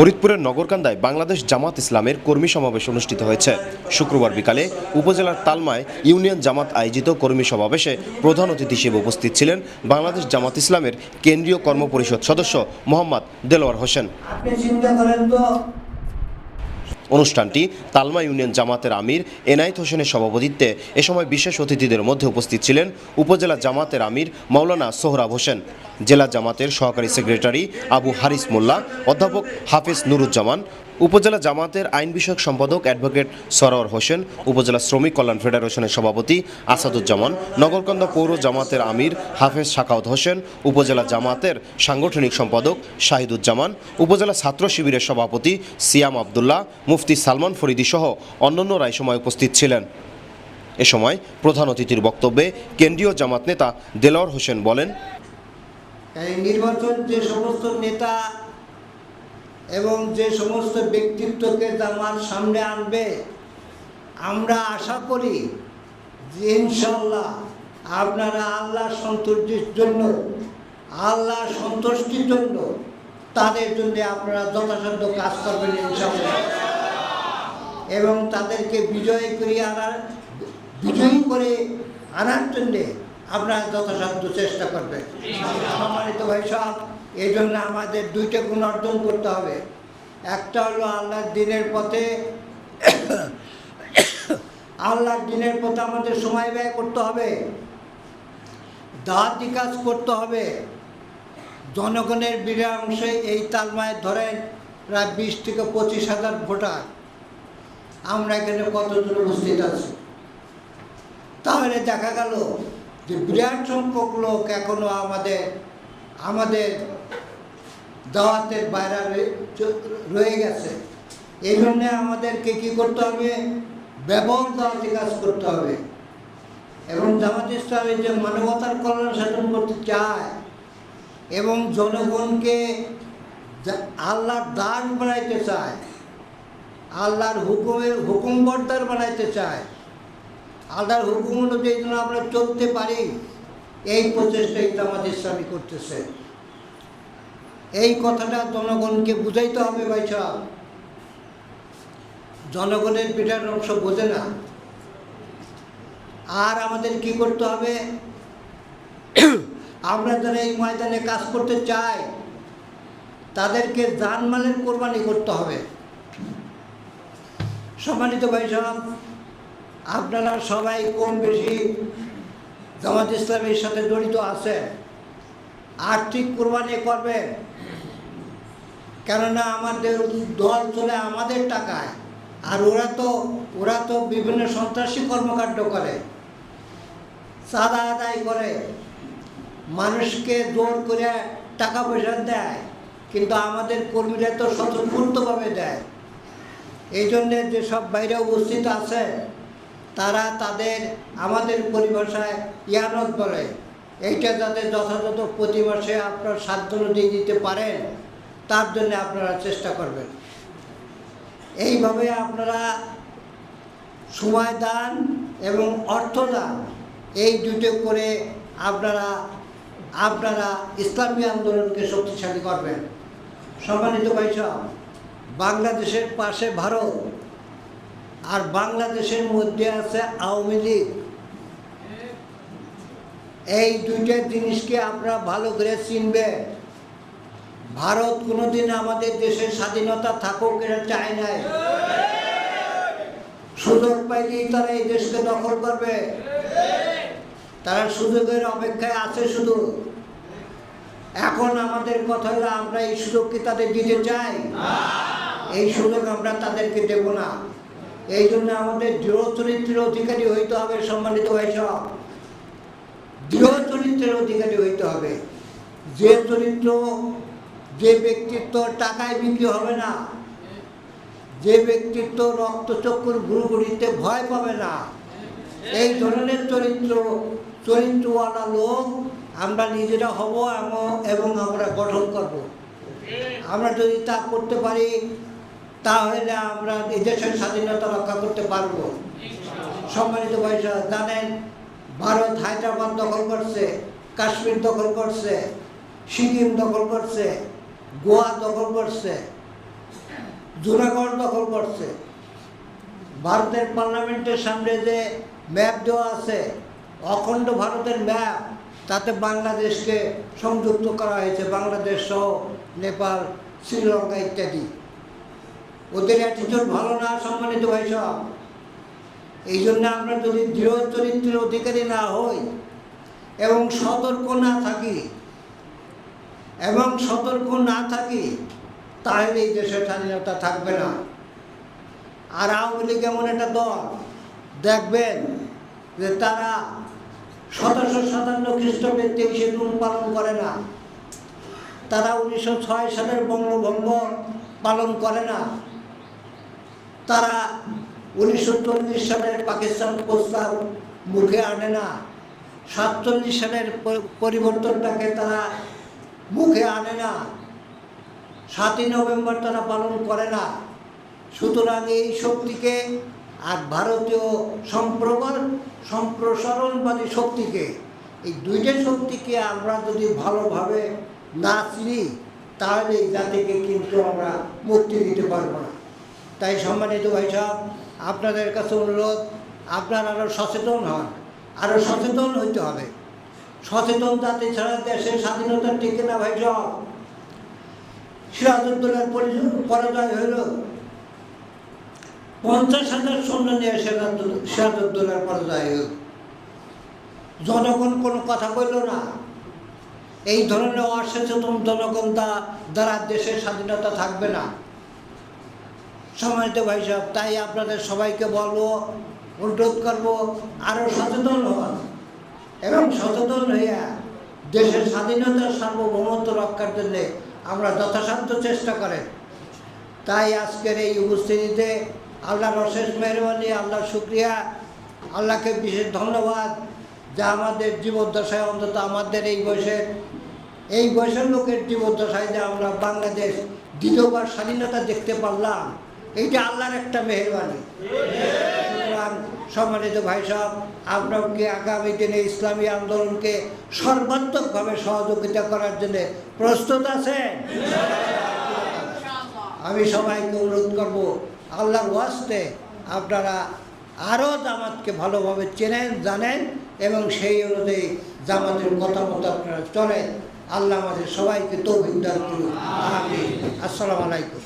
ফরিদপুরের নগরকান্দায় বাংলাদেশ জামাত ইসলামের কর্মী সমাবেশ অনুষ্ঠিত হয়েছে। শুক্রবার বিকালে উপজেলার তালমায় ইউনিয়ন জামাত আয়োজিত কর্মী সমাবেশে প্রধান অতিথি হিসেবে উপস্থিত ছিলেন বাংলাদেশ জামাত ইসলামের কেন্দ্রীয় কর্মপরিষদ সদস্য মোহাম্মদ দেলোয়ার হোসেন। অনুষ্ঠানটি তালমা ইউনিয়ন জামাতের আমির এনায়েত হোসেনের সভাপতিত্বে এ সময় বিশেষ অতিথিদের মধ্যে উপস্থিত ছিলেন উপজেলা জামাতের আমির মাওলানা সোহরাব হোসেন, জেলা জামাতের সহকারী সেক্রেটারি আবু হারিস মোল্লা, অধ্যাপক হাফিজ নুরুজ্জামান উপজেলা জামাতের আইন বিষয়ক সম্পাদক অ্যাডভোকেট সরোয়ার হোসেন, উপজেলা শ্রমিক কল্যাণ ফেডারেশনের সভাপতি আসাদুজ্জামান, নগরকান্দা পৌর জামাতের আমির হাফেজ শাকাউত হোসেন, উপজেলা জামাতের সাংগঠনিক সম্পাদক শাহিদুজ্জামান, উপজেলা ছাত্র শিবিরের সভাপতি সিয়াম আবদুল্লাহ, মুফতি সালমান ফরিদি সহ অন্যান্যরা এই সময় উপস্থিত ছিলেন। এ সময় প্রধান অতিথির বক্তব্যে কেন্দ্রীয় জামাত নেতা দেলোয়ার হোসেন বলেন, এই নির্বাচন যে সমস্ত নেতা এবং যে সমস্ত ব্যক্তিত্বকে আমার সামনে আনবে, আমরা আশা করি যে ইনশাল্লাহ আপনারা আল্লাহ সন্তুষ্টির জন্য আল্লাহ সন্তুষ্টির জন্য তাদের জন্য আপনারা যথাসাধ্য কাজ করবেন ইনশাল্লাহ এবং তাদেরকে বিজয় করিয়ে আনার, বিজয়ী করে আনার জন্যে আপনারা যথাসাধ্য চেষ্টা করবেন। সম্মানিত ভাই সব এই জন্য আমাদের দুইটা গুণ অর্জন করতে হবে। একটা হলো আল্লাহর দিনের পথে, আল্লাহর দিনের পথে আমাদের সময় ব্যয় করতে হবে। দাঁতি কাজ করতে হবে। জনগণের বিরাট অংশে এই তালমায় ধরেন প্রায় বিশ থেকে পঁচিশ হাজার ভোটার। আমরা এখানে কতজন উপস্থিত আছি? তাহলে দেখা গেল যে বিরাট সংখ্যক লোক এখনও আমাদের আমাদের দাওয়াতের বাইরে রয়ে- গেছে। এই জন্যে আমাদেরকে কী করতে হবে? ব্যবহার দাওয়াতি কাজ করতে হবে। এবং জামাত ইসলামী যে মানবতার কল্যাণ সাধন করতে চায়, এবং জনগণকে আল্লাহর দান বানাইতে চায়, আল্লাহর হুকুমের হুকুম বর্দার বানাইতে চায়। আল্লাহর হুকুম অনুযায়ী যেন আমরা চলতে পারি। এই প্রচেষ্টাই জামাত ইসলামী করতেছে। এই কথাটা জনগণকে বুঝাইতে হবে ভাই সাহেব। জনগণের পিঠার অংশ বোঝে না। আর আমাদের কি করতে হবে? আমরা যারা এই ময়দানে কাজ করতে চাই, তাদেরকে জানমালের কোরবানি করতে হবে। সম্মানিত ভাই সাহেব, আপনারা সবাই কম বেশি জামাত ইসলামের সাথে জড়িত আছেন আর্থিক কোরবানি করবেন কেননা আমাদের দল চলে আমাদের টাকায়। আর ওরা তো ওরা তো বিভিন্ন সন্ত্রাসী কর্মকাণ্ড করে। চাঁদা আদায় করে। মানুষকে জোর করে টাকা পয়সা দেয়। কিন্তু আমাদের কর্মীরা তো স্বতঃস্ফূর্তভাবে দেয়। এই জন্যে যেসব বাইরে উপস্থিত আছে তারা তাদের আমাদের পরিভাষায় ইয়ানত বলে। এইটা যাতে যথাযথ প্রতি মাসে আপনার সাধ্য অনুযায়ী দিতে পারেন তার জন্য আপনারা চেষ্টা করবেন। এইভাবে আপনারা সময় দান এবং অর্থ দান এই দুটো করে আপনারা আপনারা ইসলামী আন্দোলনকে শক্তিশালী করবেন। সম্মানিত ভাই সাহেব, বাংলাদেশের পাশে ভারত আর বাংলাদেশের মধ্যে আছে আওয়ামী লীগ। এই দুইটা জিনিসকে আপনারা ভালো করে চিনবেন। ভারত কোনোদিন আমাদের দেশের স্বাধীনতা থাকুক, এটা চায় নাই। সুযোগ পাইলেই তারা এই দেশকে দখল করবে। তারা সুযোগের অপেক্ষায় আছে শুধু। এখন আমাদের কথা হলো, আমরা এই সুযোগ কি তাদের দিতে চাই। এই সুযোগ আমরা তাদেরকে দেব না। এই জন্য আমাদের দৃঢ় চরিত্রের অধিকারী হইতে হবে, সম্মানিত ভাইসব দৃঢ় চরিত্রের অধিকারী হইতে হবে। যে চরিত্র, যে ব্যক্তিত্ব টাকায় বিক্রি হবে না, যে ব্যক্তিত্ব রক্তচক্ষুর ঘুরঘুরিতে ভয় পাবে না, এই ধরনের চরিত্র, চরিত্রওয়ালা লোক আমরা নিজেরা হব এবং আমরা গঠন করব। আমরা যদি তা করতে পারি তাহলে আমরা এই দেশের স্বাধীনতা রক্ষা করতে পারব। সম্মানিত ভাইসা জানেন ভারত হায়দ্রাবাদ দখল করছে, কাশ্মীর দখল করছে, সিকিম দখল করছে, গোয়া দখল করছে, জুনাগড় দখল করছে। ভারতের পার্লামেন্টের সামনে যে ম্যাপ দেওয়া আছে, অখণ্ড ভারতের ম্যাপ, তাতে বাংলাদেশকে সংযুক্ত করা হয়েছে, বাংলাদেশ সহ নেপাল, শ্রীলঙ্কা ইত্যাদি। ওদের অ্যাটিটিউড ভালো না, সম্মানিত ভাই সব। এই জন্য আমরা যদি দৃঢ় চরিত্রের অধিকারী না হই এবং সতর্ক না থাকি এবং সতর্ক না থাকি, তাহলে এই দেশের স্বাধীনতা থাকবে না। আর আওয়ামী লীগ এমন একটা দল, দেখবেন যে তারা সতেরোশো সাতান্ন খ্রিস্টাব্দে তেইশে জুন পালন করে না। তারা উনিশশো ছয় সালের বঙ্গভঙ্গ পালন করে না। তারা উনিশশো চল্লিশ সালের পাকিস্তান প্রস্তাব মুখে আনে না। সাতচল্লিশ সালের পরিবর্তনটাকে তারা মুখে আনে না। সাতই নভেম্বর তারা পালন করে না। সুতরাং এই শক্তিকে আর ভারতীয় সম্প্রবল, সম্প্রসারণবাদী শক্তিকে, এই দুইটা শক্তিকে আমরা যদি ভালোভাবে না চিনি, তাহলে এই জাতিকে কিন্তু আমরা মুক্তি দিতে পারব না। তাই সম্মানিত ভাই সাহেব আপনাদের কাছে অনুরোধ, আপনারা আরও সচেতন হন আরও সচেতন হইতে হবে। সচেতন জাতি ছাড়া দেশের স্বাধীনতা টিকে না ভাই সাহেব সিরাজউদ্দৌলার পরি- পরাজয় হইল পঞ্চাশ হাজার সৈন্য নিয়ে সিরাজউদ্দৌলা- সিরাজউদ্দৌলার পরাজয় হইল। জনগণ কোনো কথা কইল না। এই ধরনের অসচেতন জনগণ দ্বারা দেশের স্বাধীনতা থাকবে না। সম্মানিত ভাই সাহেব, তাই আপনাদের সবাইকে বলব, অনুরোধ করব আরও সচেতন হন এবং সচেতন হইয়া দেশের স্বাধীনতা সার্বভৌমত্ব রক্ষার জন্যে আমরা যথাসাধ্য চেষ্টা করেন তাই আজকের এই উপস্থিতিতে আল্লাহর অশেষ মেহরবানি, আল্লাহর শুক্রিয়া, আল্লাহকে বিশেষ ধন্যবাদ যা আমাদের জীবদ্দশায় অন্তত আমাদের এই বয়সের এই বয়সের লোকের জীবদ্দশায় যে আমরা বাংলাদেশ দ্বিতীয়বার স্বাধীনতা দেখতে পারলাম। এইটা আল্লাহর একটা মেহরবানি। সুতরাং সম্মানিত ভাই সাহেব আপনার কি আগামী দিনে ইসলামী আন্দোলনকে সর্বাত্মকভাবে সহযোগিতা করার জন্য প্রস্তুত আছেন? আমি সবাইকে অনুরোধ করব, আল্লাহর ওয়াস্তে আপনারা আরও জামাতকে ভালোভাবে চেনেন, জানেন এবং সেই অনুযায়ী জামাতের কথা মতো আপনারা চলেন। আল্লাহ আমাদের সবাইকে তৌফিক দান আসসালামু আলাইকুম।